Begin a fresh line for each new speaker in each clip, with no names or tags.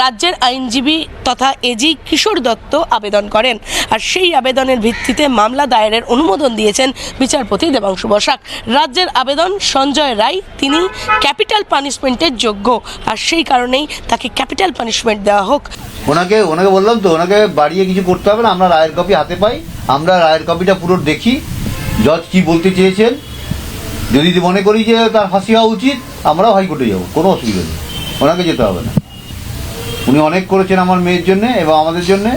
রাজ্যের আইনজীবী তথা এজি কিশোর দত্ত আবেদন করেন। আর সেই আবেদনের ভিত্তিতে মামলা দায়েরের অনুমোদন দিয়েছেন বিচারপতি দেবাংশু বসাক। রাজ্যের আবেদন সঞ্জয় রায়, তিনি ক্যাপিটাল পানিশমেন্টের যোগ্য। আর সেই কারণেই তাকে ক্যাপিটাল পানিশমেন্ট দেওয়া হোক।
ওনাকে ওনাকে বললাম তো, ওনাকে বাড়িয়ে কিছু করতে হবে না, আমরা রায়ের কপি হাতে পাই। আমরা রায়ের কপিটা পুরো দেখি, জজ কি বলতে চেয়েছেন। যদি মনে করি যে তার ফাঁসি হওয়া উচিত, আমরাও হাইকোর্টে যাব, কোনো অসুবিধা নেই। ওনাকে যেতে হবে না। উনি অনেক করেছেন আমার মেয়ের জন্যে এবং আমাদের জন্যে।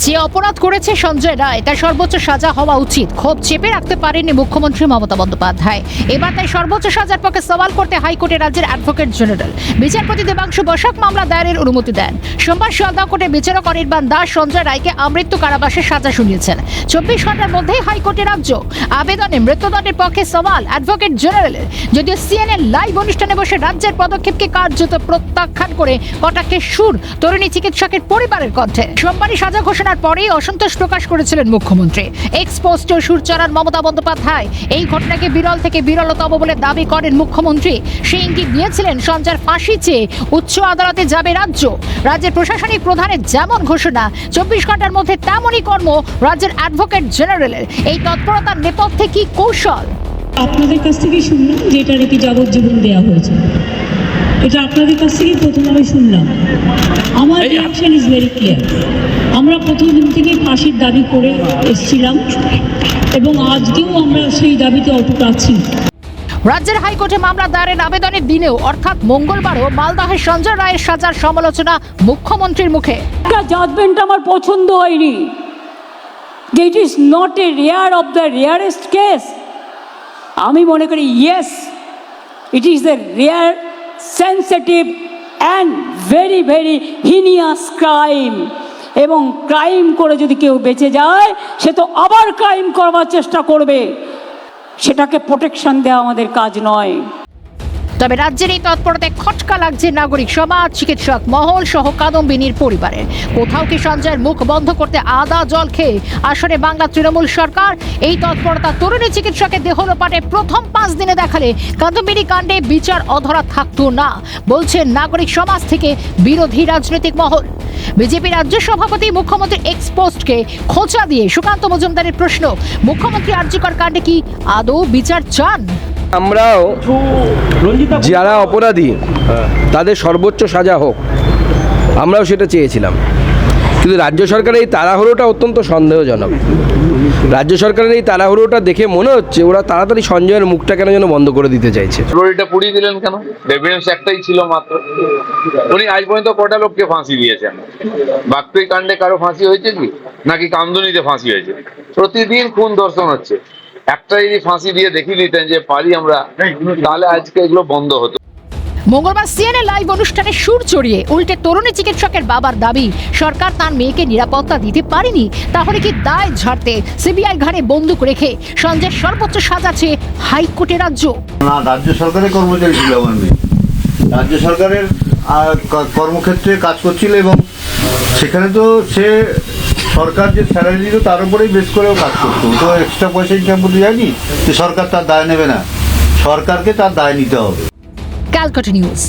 যে অপরাধ করেছে সঞ্জয় রায়, তার সর্বোচ্চ সাজা হওয়া উচিত। ক্ষোভ চেপে রাখতে পারেননি মুখ্যমন্ত্রী মমতা বন্দ্যোপাধ্যায়। এবার তাই সর্বোচ্চ সাজার পক্ষে সওয়াল করতে হাইকোর্টে রাজ্যের অ্যাডভোকেট জেনারেল বিচারপতি দেবাংশু বসাক মামলা দায়েরের অনুমতি দেন। সোমবার শিয়ালদা কোর্টে বিচারক অনির্বাণ দাস সঞ্জয় রায়কে আমৃত্যু কারাবাসের সাজা শুনিয়েছেন। চব্বিশ ঘণ্টার মধ্যেই হাইকোর্টে রাজ্য। আবেদনে মৃত্যুদণ্ডের পক্ষে সওয়াল অ্যাডভোকেট জেনারেলের যদিও সিএনএন লাইভ অনুষ্ঠানে বসে রাজ্যের পদক্ষেপকে কার্যত প্রত্যাখ্যান করে কটাক্ষে সুর, তরুণী চিকিৎসকের পরিবারের কণ্ঠে। সোমবারই সাজা ঘোষণার পরেই অসন্তোষ প্রকাশ করেছিলেন মুখ্যমন্ত্রী। এক্স পোস্টে সুর মমতা বন্দ্যোপাধ্যায়। এই ঘটনাকে বিরল থেকে বিরলতম বলে দাবি করেন মুখ্যমন্ত্রী। সে ইঙ্গিত দিয়েছিলেন সঞ্জয়ের ফাঁসি চেয়ে উচ্চ আদালতে যাবে রাজ্য। রাজ্যের প্রশাসনিক প্রধানের যেমন ঘোষণা চব্বিশ ঘণ্টার মধ্যে তেমনই কর্ম রাজ্যের অ্যাডভোকেট জেনারেলের। এই তৎপরতার নেপথ্যে কি কৌশল?
আপনাদের কাছ থেকেই শুনলাম যে এটা নাকি যাবজ্জীবন দেওয়া হয়েছে। এটা আপনাদের কাছ থেকেই প্রথম আমি শুনলাম। আমার রিয়াকশন ইজ ভেরি ক্লিয়ার আমরা প্রথম দিন থেকেই ফাঁসির দাবি করে এসেছিলাম এবং আজকেও আমরা সেই দাবিতে অটুট আছি
রাজ্যের হাইকোর্টে মামলা দায়েরের আবেদনের দিনেও অর্থাৎ মঙ্গলবারও মালদাহের সঞ্জয় রায়ের সাজার সমালোচনা মুখ্যমন্ত্রীর মুখে।
জাজমেন্ট আমার পছন্দ হয়নি। যে it is not a rare of the rarest case আমি মনে করি yes it is the rare sensitive and very very heinous crime এবং ক্রাইম করে যদি কেউ বেঁচে যায়, সে তো আবার ক্রাইম করবার চেষ্টা করবে। সেটাকে প্রোটেকশন দেওয়া আমাদের কাজ নয়।
তবে রাজ্যের এই তৎপরতায় খটকা লাগছে নাগরিক সমাজ, চিকিৎসক মহল সহ কাদম্বিনীর পরিবারের কোথাও কি সঞ্জয়ের মুখ বন্ধ করতে আদা জল খেয়ে আসলে বাংলা তৃণমূল সরকার? এই তৎপরতা তরুণী চিকিৎসকের দেহ লোপাটে প্রথম পাঁচ দিনে দেখালে কাদম্বিনী কাণ্ডে বিচার অধরা থাকতো না বলছেন নাগরিক সমাজ থেকে বিরোধী রাজনৈতিক মহল। বিজেপি রাজ্য সভাপতি মুখ্যমন্ত্রী এক্স পোস্টকে খোঁচা দিয়ে সুকান্ত মজুমদারের প্রশ্ন, মুখ্যমন্ত্রী আর্যকর কাণ্ডে কি আদৌ বিচার চান?
আমরাও যারা অপরাধী, তাদের সর্বোচ্চ সাজা হোক। আমরাও সেটা চেয়েছিলাম। কিন্তু রাজ্য সরকারের এই তাড়াহুড়োটা অত্যন্ত সন্দেহজনক। রাজ্য সরকারের এই তাড়াহুড়োটা দেখে মনে হচ্ছে ওরা তাড়াতাড়ি সঞ্জয়ের মুখটা কেন যেন বন্ধ করে দিতে চাইছে।
ফ্লোরিটা পুড়িয়ে দিলেন কেন? এভিডেন্স একটাই ছিল মাত্র। উনি আজ পর্যন্ত কটা লোককে ফাঁসি দিয়েছেন? বাক্যই কাণ্ডে কারও ফাঁসি হয়েছে কি? নাকি কামদুনিতে ফাঁসি হয়েছে? প্রতিদিন খুন দর্শন হচ্ছে। একটা যদি ফাঁসি দিয়ে দেখিয়ে দিতেন যে পারি আমরা তাহলে আজকে এগুলো বন্ধ হতো।
মঙ্গলবার সিএনএ লাইভ অনুষ্ঠানে সুর চড়িয়ে উল্টে তরুণী চিকিৎসকের বাবার দাবি সরকার তার মেয়েকে নিরাপত্তা দিতে পারেনি তাহলে কি দায় ঝাড়তে সিবিআই ঘাড়ে বন্দুক রেখে সঞ্জয়ের সর্বোচ্চ সাজা চেয়ে হাইকোর্টে রাজ্য?
না রাজ্য সরকারের কর্মচারী ছিল আমার মেয়ে। রাজ্য সরকারের কর্মক্ষেত্রে কাজ করছিল এবং সেখানে তো সে সরকার যে স্যালারি দিত তার উপরেই বেশ করেও কাজ করতো। তো এক্সট্রা পয়সা ইনকাম করতে জানি যে সরকার তার দায় নেবে না। সরকারকে তার দায় নিতে হবে।
ক্যালকাটা নিউজ।